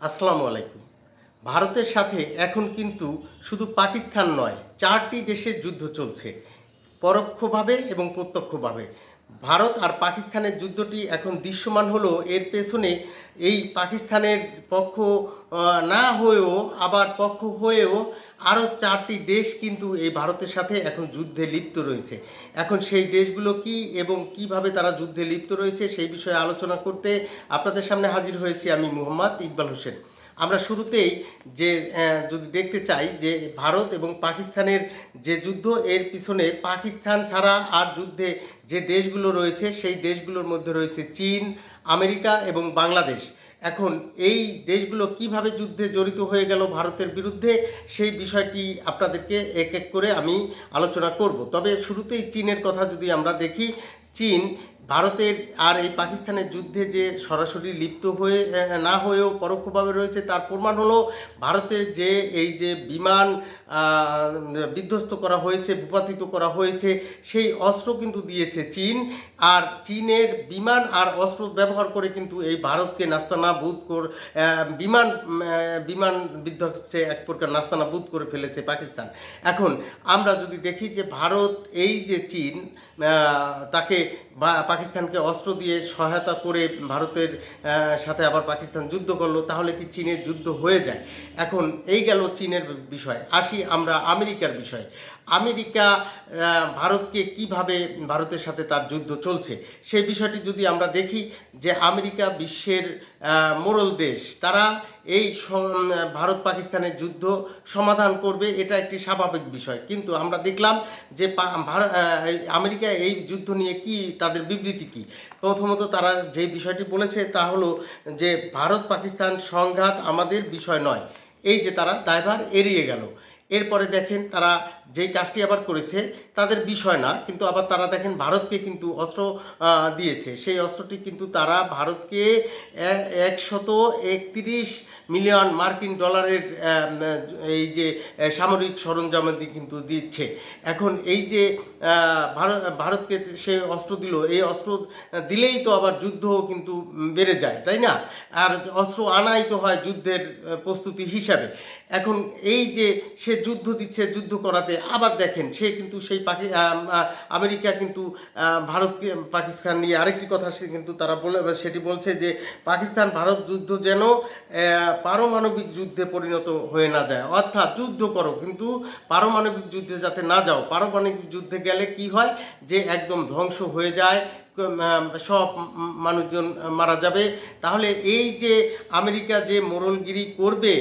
আসসালামু আলাইকুম। ভারতের সাথে এখন কিন্তু শুধু পাকিস্তান নয়, চারটি দেশের যুদ্ধ চলছে, পরোক্ষভাবে এবং প্রত্যক্ষভাবে। ভারত আর পাকিস্তানের যুদ্ধটি এখন দৃশ্যমান হলো। এর পেছনে এই পাকিস্তানের পক্ষ না হয়েও, আবার পক্ষ হয়েও আরও চারটি দেশ কিন্তু এই ভারতের সাথে এখন যুদ্ধে লিপ্ত রয়েছে। এখন সেই দেশগুলো কি এবং কীভাবে তারা যুদ্ধে লিপ্ত রয়েছে সেই বিষয়ে আলোচনা করতে আপনাদের সামনে হাজির হয়েছি আমি মোহাম্মদ ইকবাল হোসেন। আমরা শুরুতেই যে যদি দেখতে চাই যে ভারত এবং পাকিস্তানের যে যুদ্ধ, এর পিছনে পাকিস্তান ছাড়া আর যুদ্ধে যে দেশগুলো রয়েছে, সেই দেশগুলোর মধ্যে রয়েছে চীন, আমেরিকা এবং বাংলাদেশ। এখন এই দেশগুলো কীভাবে যুদ্ধে জড়িত হয়ে গেল ভারতের বিরুদ্ধে, সেই বিষয়টি আপনাদেরকে এক এক করে আমি আলোচনা করব। তবে শুরুতেই চীনের কথা যদি আমরা দেখি, চীন ভারতের আর এই পাকিস্তানের যুদ্ধে যে সরাসরি লিপ্ত হয়ে না হয়েও পরোক্ষভাবে রয়েছে, তার প্রমাণ হলো ভারতের যে এই যে বিমান বিধ্বস্ত করা হয়েছে, ভূপাতিত করা হয়েছে, সেই অস্ত্র কিন্তু দিয়েছে চীন। আর চীনের বিমান আর অস্ত্র ব্যবহার করে কিন্তু এই ভারতকে নাস্তানাবুদ কর বিমান বিমান বিধ্বস্তে এক প্রকার নাস্তানাবুদ করে ফেলেছে পাকিস্তান। এখন আমরা যদি দেখি যে ভারত এই যে চীন তাকে বা পাকিস্তানকে অস্ত্র দিয়ে সহায়তা করে ভারতের সাথে আবার পাকিস্তান যুদ্ধ করল, তাহলে কি চীনের যুদ্ধ হয়ে যায়? এখন এই গেল চীনের বিষয়। আসি আমরা আমেরিকার বিষয়। আমেরিকা ভারতকে কীভাবে ভারতের সাথে তার যুদ্ধ চলছে সেই বিষয়টি যদি আমরা দেখি যে আমেরিকা বিশ্বের মোড়ল দেশ, তারা এই ভারত পাকিস্তানের যুদ্ধ সমাধান করবে, এটা একটি স্বাভাবিক বিষয়। কিন্তু আমরা দেখলাম যে আমেরিকা এই যুদ্ধ নিয়ে কি, তাদের বিবৃতি কি? প্রথমত তারা যে বিষয়টি বলেছে তা হলো যে ভারত পাকিস্তান সংঘাত আমাদের বিষয় নয়। এই যে তারা দায়ভার এড়িয়ে গেল। এরপরে দেখেন তারা যেই কাজটি আবার করেছে, তাদের বিষয় না, কিন্তু আবার তারা দেখেন ভারতকে কিন্তু অস্ত্র দিয়েছে। সেই অস্ত্রটি কিন্তু তারা ভারতকে একশত একত্রিশ মিলিয়ন মার্কিন ডলারের এই যে সামরিক সরঞ্জামাদি কিন্তু দিচ্ছে। এখন এই যে ভারত ভারতকে সে অস্ত্র দিল, এই অস্ত্র দিলেই তো আবার যুদ্ধ কিন্তু বেড়ে যায়, তাই না? আর অস্ত্র আনাই তো হয় যুদ্ধের প্রস্তুতি হিসাবে। এখন এই যে, সে যুদ্ধ দিচ্ছে, যুদ্ধ করাতে আবার দেখেন, সে কিন্তু সেই পাকি আমেরিকা কিন্তু ভারত পাকিস্তান নিয়ে আরেকটি কথা সে কিন্তু তারা বলে সেটি বলছে যে, পাকিস্তান ভারত যুদ্ধ যেন পারমাণবিক যুদ্ধে পরিণত হয়ে না যায়। অর্থাৎ যুদ্ধ করো, কিন্তু পারমাণবিক যুদ্ধে যাতে না যাও, পারমাণবিক যুদ্ধে গেলে কি হয়? যে একদম ধ্বংস হয়ে যায় সব মানুষজন মারা যাবে। তাহলে এই যে আমেরিকা যে মোরলগিরি করবে,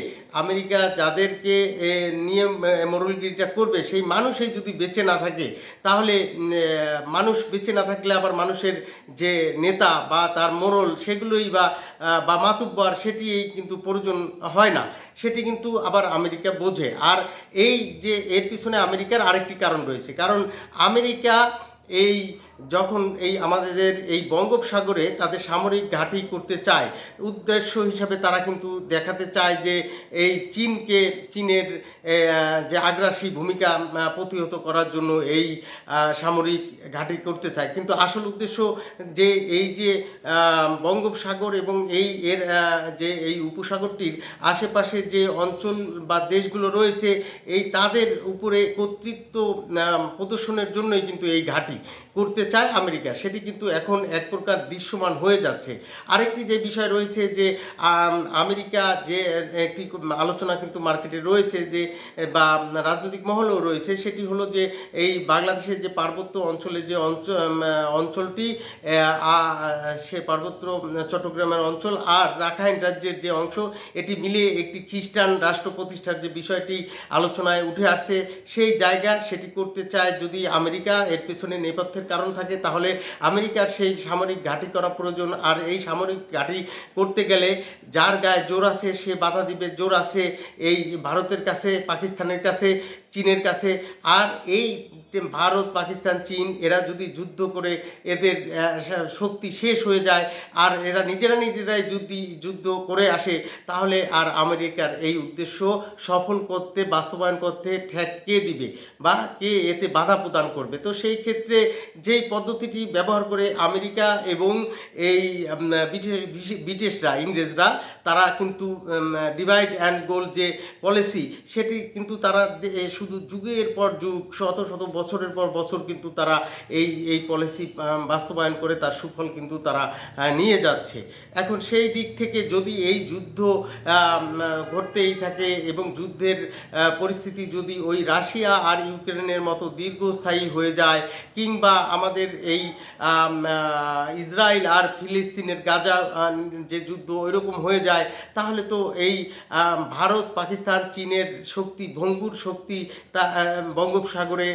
আমেরিকা যাদেরকে নিয়ে মোরলগিরিটা করবে, সেই মানুষই যদি বেঁচে না থাকে, তাহলে মানুষ বেঁচে না থাকলে আবার মানুষের যে নেতা বা তার মোরল সেগুলোই বা বা মাতুব্বর সেটি কিন্তু প্রয়োজন হয় না। সেটি কিন্তু আবার আমেরিকা বোঝে। আর এই যে এর পিছনে আমেরিকার আরেকটি কারণ রয়েছে। কারণ আমেরিকা এই যখন এই আমাদের এই বঙ্গোপসাগরে তাদের সামরিক ঘাঁটি করতে চায়, উদ্দেশ্য হিসাবে তারা কিন্তু দেখাতে চায় যে এই চীনকে, চীনের যে আগ্রাসী ভূমিকা প্রতিহত করার জন্য এই সামরিক ঘাঁটি করতে চায়। কিন্তু আসল উদ্দেশ্য যে এই যে বঙ্গোপসাগর এবং এই এর যে এই উপসাগরটির আশেপাশে যে অঞ্চল বা দেশগুলো রয়েছে, এই তাদের উপরে কর্তৃত্ব প্রদর্শনের জন্যই কিন্তু এই ঘাঁটি করতে চায় আমেরিকা সেটি কিন্তু এখন এক প্রকার দৃশ্যমান হয়ে যাচ্ছে। আরেকটি যে বিষয় রয়েছে যে আম, আমেরিকা যে একটি আলোচনা কিন্তু মার্কেটে রয়েছে যে বা রাজনৈতিক মহলেও রয়েছে সেটি হলো যে এই বাংলাদেশের যে পার্বত্য অঞ্চলে যে অঞ্চল অঞ্চলটি সে পার্বত্য চট্টগ্রামের অঞ্চল আর রাখাইন রাজ্যের যে অংশ এটি মিলিয়ে একটি খ্রিস্টান রাষ্ট্র প্রতিষ্ঠার যে বিষয়টি আলোচনায় উঠে আসছে সেই জায়গা সেটি করতে চায় যদি আমেরিকা এর পেছনে নেপথ্যের কারণ থাকে, তাহলে আমেরিকার সেই সামরিক ঘাঁটি করা প্রয়োজন। আর এই সামরিক ঘাঁটি করতে গেলে যার গায়ে জোর আছে সে বাধা দিবে, জোর আছে এই ভারতের কাছে, পাকিস্তানের কাছে চীনের কাছে। আর এই ভারত, পাকিস্তান, চীন, এরা যদি যুদ্ধ করে এদের শক্তি শেষ হয়ে যায় আর এরা নিজেরা নিজেরাই যুদ্ধি যুদ্ধ করে আসে, তাহলে আর আমেরিকার এই উদ্দেশ্য সফল করতে, বাস্তবায়ন করতে ঠেক কে দিবে বা কে এতে বাধা প্রদান করবে? তো সেই ক্ষেত্রে যেই পদ্ধতিটি ব্যবহার করে আমেরিকা এবং এই ব্রিটিশরা, ইংরেজরা, তারা কিন্তু ডিভাইড অ্যান্ড গোল যে পলিসি সেটি কিন্তু তারা শুধু যুগের পর যুগ, শত শত বছরের পর বছর কিন্তু তারা এই এই পলিসি বাস্তবায়ন করে তার সুফল কিন্তু তারা নিয়ে যাচ্ছে। এখন সেই দিক থেকে যদি এই যুদ্ধ ঘটতেই থাকে এবং যুদ্ধের পরিস্থিতি যদি ওই রাশিয়া আর ইউক্রেনের মতো দীর্ঘস্থায়ী হয়ে যায় কিংবা আমাদের এই ইসরায়েল আর ফিলিস্তিনের গাজা যে যুদ্ধ ওইরকম হয়ে যায়, তাহলে তো এই ভারত, পাকিস্তান, চীনের শক্তি, ভঙ্গুর শক্তি তা বঙ্গোপসাগরে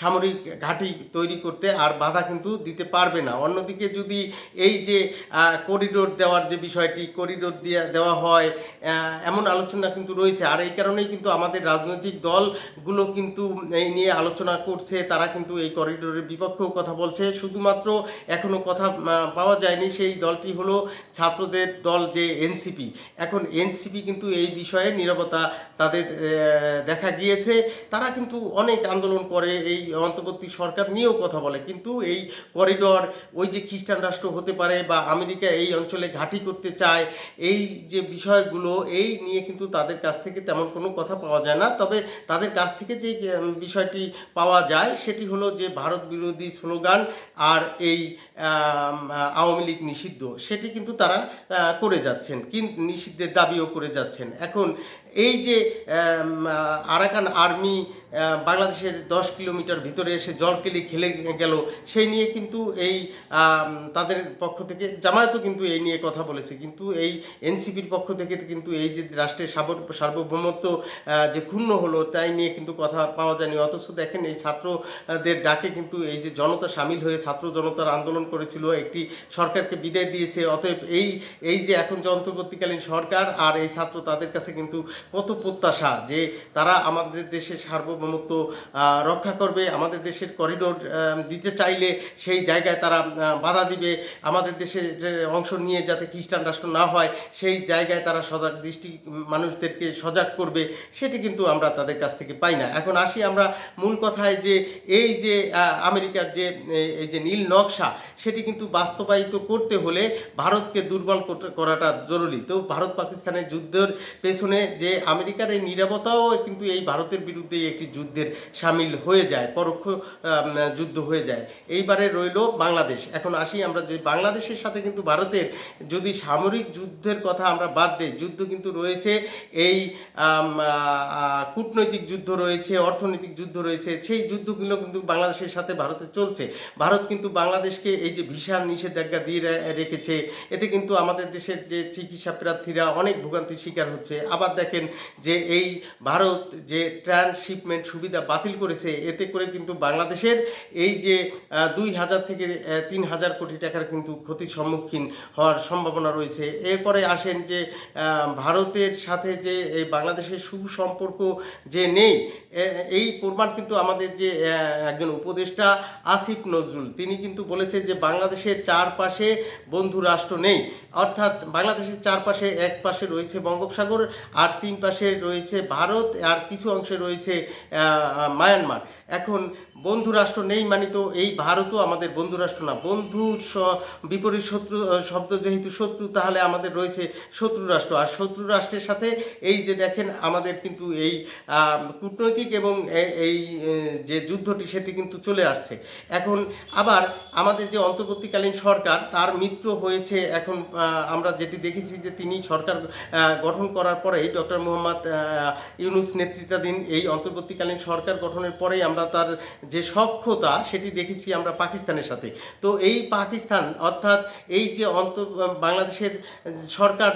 সামরিক ঘাঁটি তৈরি করতে আর বাধা কিন্তু দিতে পারবে না। অন্যদিকে যদি এই যে করিডোর দেওয়ার যে বিষয়টি করিডোর দিয়ে, দেওয়া হয় এমন আলোচনা কিন্তু রয়েছে। আর এই কারণেই কিন্তু আমাদের রাজনৈতিক দলগুলো কিন্তু এই নিয়ে আলোচনা করছে। তারা কিন্তু এই করিডোরের বিপক্ষেও কথা বলছে। শুধুমাত্র এখনও কথা পাওয়া যায়নি সেই দলটি হলো ছাত্রদের দল যে এনসিপি। এখন এনসিপি কিন্তু এই বিষয়ে নিরবতা তাদের দেখা গিয়েছে। তারা কিন্তু অনেক আন্দোলন করে, এই অন্তর্বর্তী সরকার নিয়েও কথা বলে। কিন্তু এই করিডর, ওই যে খ্রিস্টান রাষ্ট্র হতে পারে বা আমেরিকা এই অঞ্চলে ঘাঁটি করতে চায়, এই যে বিষয়গুলো, এই নিয়ে কিন্তু তাদের কাছ থেকে তেমন কোনো কথা পাওয়া যায় না। তবে তাদের কাছ থেকে যে বিষয়টি পাওয়া যায়, সেটি হলো যে ভারত বিরোধী স্লোগান আর এই আওয়ামী লীগ নিষিদ্ধ, সেটি কিন্তু তারা করে যাচ্ছেন কিন্তু নিষিদ্ধের দাবিও করে যাচ্ছেন। এখন এই যে আরাকান আর্মি বাংলাদেশের দশ কিলোমিটার ভিতরে এসে জলকেলি খেলে গেল, সেই নিয়ে কিন্তু এই তাদের পক্ষ থেকে, জামায়াতও কিন্তু এই নিয়ে কথা বলেছে। কিন্তু এই এনসিপির পক্ষ থেকে কিন্তু এই যে রাষ্ট্রের সার্ব- সার্বভৌমত্ব যে ক্ষুণ্ণ হলো, তাই নিয়ে কিন্তু কথা পাওয়া যায়নি। অথচ দেখেন এই ছাত্রদের ডাকে কিন্তু এই যে জনতা সামিল হয়ে ছাত্র জনতার আন্দোলন করেছিল, একটি সরকারকে বিদায় দিয়েছে। অতএব এই এই যে এখন যে অন্তর্বর্তীকালীন সরকার আর এই ছাত্র তাদের কাছে কিন্তু কত প্রত্যাশা যে তারা আমাদের দেশের সার্বভৌমত্ব আহ, রক্ষা করবে। আমাদের দেশের করিডোর দিতে চাইলে সেই জায়গায় তারা বাধা দিবে। আমাদের দেশের অংশ নিয়ে যাতে খ্রিস্টান রাষ্ট্র না হয় সেই জায়গায় তারা সজাগ দৃষ্টি মানুষদেরকে সজাগ করবে। সেটি কিন্তু আমরা তাদের কাছ থেকে পাই না। এখন আসি আমরা মূল কথায় যে এই যে আমেরিকার যে এই যে নীল নকশা সেটি কিন্তু বাস্তবায়িত করতে হলে ভারতকে দুর্বল করাটা জরুরি। তো ভারত পাকিস্তানের যুদ্ধের পেছনে যে আমেরিকার এই নিরাপত্তাও কিন্তু এই ভারতের বিরুদ্ধে একটি যুদ্ধের সামিল হয়ে যায়, পরোক্ষ যুদ্ধ হয়ে যায়। এইবারে রইল বাংলাদেশ। এখন আসি আমরা যে বাংলাদেশের সাথে কিন্তু ভারতের যদি সামরিক যুদ্ধের কথা আমরা বাদ দিই, যুদ্ধ কিন্তু রয়েছে, এই কূটনৈতিক যুদ্ধ রয়েছে, অর্থনৈতিক যুদ্ধ রয়েছে, সেই যুদ্ধগুলো কিন্তু বাংলাদেশের সাথে ভারতে চলছে। ভারত কিন্তু বাংলাদেশকে এই যে ভিসার নিষেধাজ্ঞা দিয়ে রেখেছে, এতে কিন্তু আমাদের দেশের যে চিকিৎসা প্রার্থীরা অনেক ভোগান্তির শিকার হচ্ছে। আবার দেখেন যে এই ভারত যে ট্রান্সশিপমেন্ট সুবিধা বাতিল করেছে, এতে করে কিন্তু বাংলাদেশের এই যে দুই হাজার থেকে তিন হাজার কোটি টাকার কিন্তু ক্ষতির সম্মুখীন হওয়ার সম্ভাবনা রয়েছে। এরপরে আসেন যে ভারতের সাথে যে, এই বাংলাদেশের সুসম্পর্ক যে নেই এই প্রমাণ কিন্তু আমাদের যে একজন উপদেষ্টা আসিফ নজরুল, তিনি কিন্তু বলেছে যে, বাংলাদেশের চারপাশে বন্ধু রাষ্ট্র নেই। অর্থাৎ বাংলাদেশের চারপাশে এক পাশে রয়েছে বঙ্গোপসাগর, আর তিন পাশে রয়েছে ভারত, আর কিছু অংশে রয়েছে મ્યાનમાર. এখন বন্ধু রাষ্ট্র নেই মানে তো এই ভারতও আমাদের বন্ধু রাষ্ট্র না। বন্ধু বিপরীত শত্রু শব্দ যেহেতু শত্রু, তাহলে আমাদের রয়েছে শত্রু রাষ্ট্র। আর শত্রু রাষ্ট্রের সাথে এই যে দেখেন আমাদের কিন্তু এই কূটনৈতিক এবং এই যে যুদ্ধটি সেটি কিন্তু চলে আসছে। এখন আবার আমাদের যে অন্তর্বর্তীকালীন সরকার, তার মিত্র হয়েছে এখন আমরা যেটি দেখেছি যে তিনি সরকার গঠন করার পরেই ডক্টর মোহাম্মদ ইউনুস নেতৃত্বাধীন এই অন্তর্বর্তীকালীন সরকার গঠনের পরেই আমরা তার যে সক্ষতা সেটি দেখেছি আমরা পাকিস্তানের সাথে। তো এই পাকিস্তান, অর্থাৎ এই যে অন্ত, বাংলাদেশের সরকার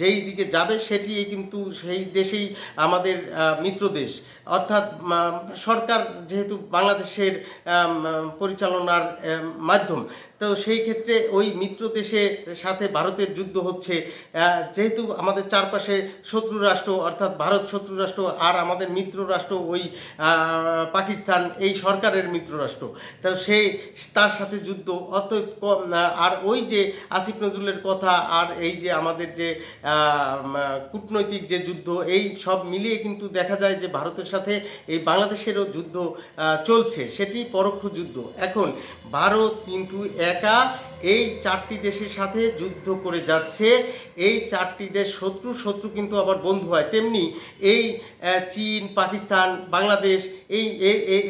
যেই দিকে যাবে সেটি কিন্তু সেই দেশেই আমাদের মিত্র দেশ। অর্থাৎ সরকার যেহেতু বাংলাদেশের পরিচালনার মাধ্যম তো সেই ক্ষেত্রে ওই মিত্র দেশের সাথে ভারতের যুদ্ধ হচ্ছে যেহেতু আমাদের চারপাশে শত্রু রাষ্ট্র অর্থাৎ ভারত শত্রু রাষ্ট্র আর আমাদের মিত্র রাষ্ট্র ওই পাকিস্তান এই সরকারের মিত্র রাষ্ট্র। তো সেই তার সাথে যুদ্ধ আহ, আর ওই যে আসিফ নজরুলের কথা আর এই যে আমাদের যে কূটনৈতিক যে যুদ্ধ এই সব মিলিয়ে কিন্তু দেখা যায় যে ভারতের সাথে এই বাংলাদেশেরও যুদ্ধ চলছে। সেটি পরোক্ষ যুদ্ধ। এখন ভারত কিন্তু একা এই চারটি দেশের সাথে যুদ্ধ করে যাচ্ছে। এই চারটি দেশ শত্রু শত্রু কিন্তু আবার বন্ধু হয়। তেমনি এই চীন, পাকিস্তান, বাংলাদেশ, এই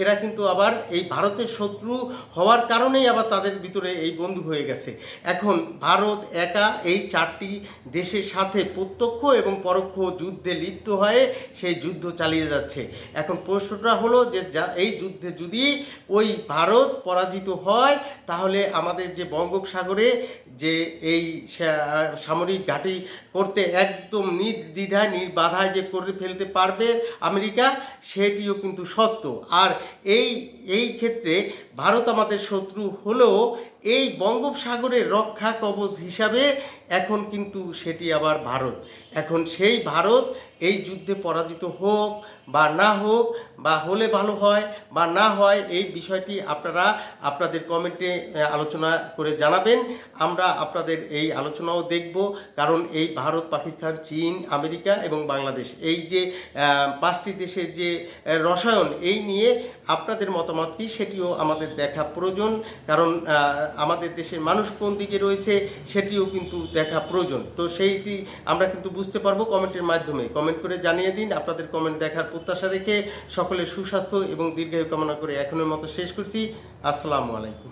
এরা কিন্তু আবার এই ভারতের শত্রু হওয়ার কারণেই আবার তাদের ভিতরে এই বন্ধু হয়ে গেছে। এখন ভারত একা এই চারটি দেশের সাথে প্রত্যক্ষ এবং পরোক্ষ যুদ্ধে লিপ্ত হয়ে সেই যুদ্ধ চালিয়ে যাচ্ছে। এখন প্রশ্নটা হলো যে এই যুদ্ধে যদি ওই ভারত পরাজিত হয়, তাহলে আমাদের যে বঙ্গোপসাগরে যে এই সামরিক ঘাঁটি করতে একদম নির্দ্বিধায়, নির্বাধায় যে করে ফেলতে পারবে আমেরিকা, সেটিও কিন্তু সত্য। আর এই এই ক্ষেত্রে ভারত আমাদের শত্রু হলেও এই বঙ্গোপসাগরের রক্ষা কবচ হিসাবে এখন কিন্তু সেটি আবার ভারত। এখন সেই ভারত এই যুদ্ধে পরাজিত হোক বা না হোক বা হলে ভালো হয় বা না হয়, এই বিষয়টি আপনারা আপনাদের কমেন্টে আলোচনা করে জানাবেন। আমরা আপনাদের এই আলোচনাও দেখব, কারণ এই ভারত, পাকিস্তান, চীন, আমেরিকা এবং বাংলাদেশ, এই যে পাঁচটি দেশের যে রসায়ন, এই নিয়ে আপনাদের মতামত কি সেটিও আমাদের দেখা প্রয়োজন, কারণ আমাদের দেশের মানুষ কোন দিকে রয়েছে সেটিও কিন্তু দেখা প্রয়োজন। তো সেইটি আমরা কিন্তু বুঝতে পারব কমেন্টের মাধ্যমে। কমেন্ট করে জানিয়ে দিন, আপনাদের কমেন্ট দেখার প্রত্যাশা রেখে সকলের সুস্বাস্থ্য এবং দীর্ঘায়ু কামনা করে এখনের মতো শেষ করছি। আসসালামু আলাইকুম।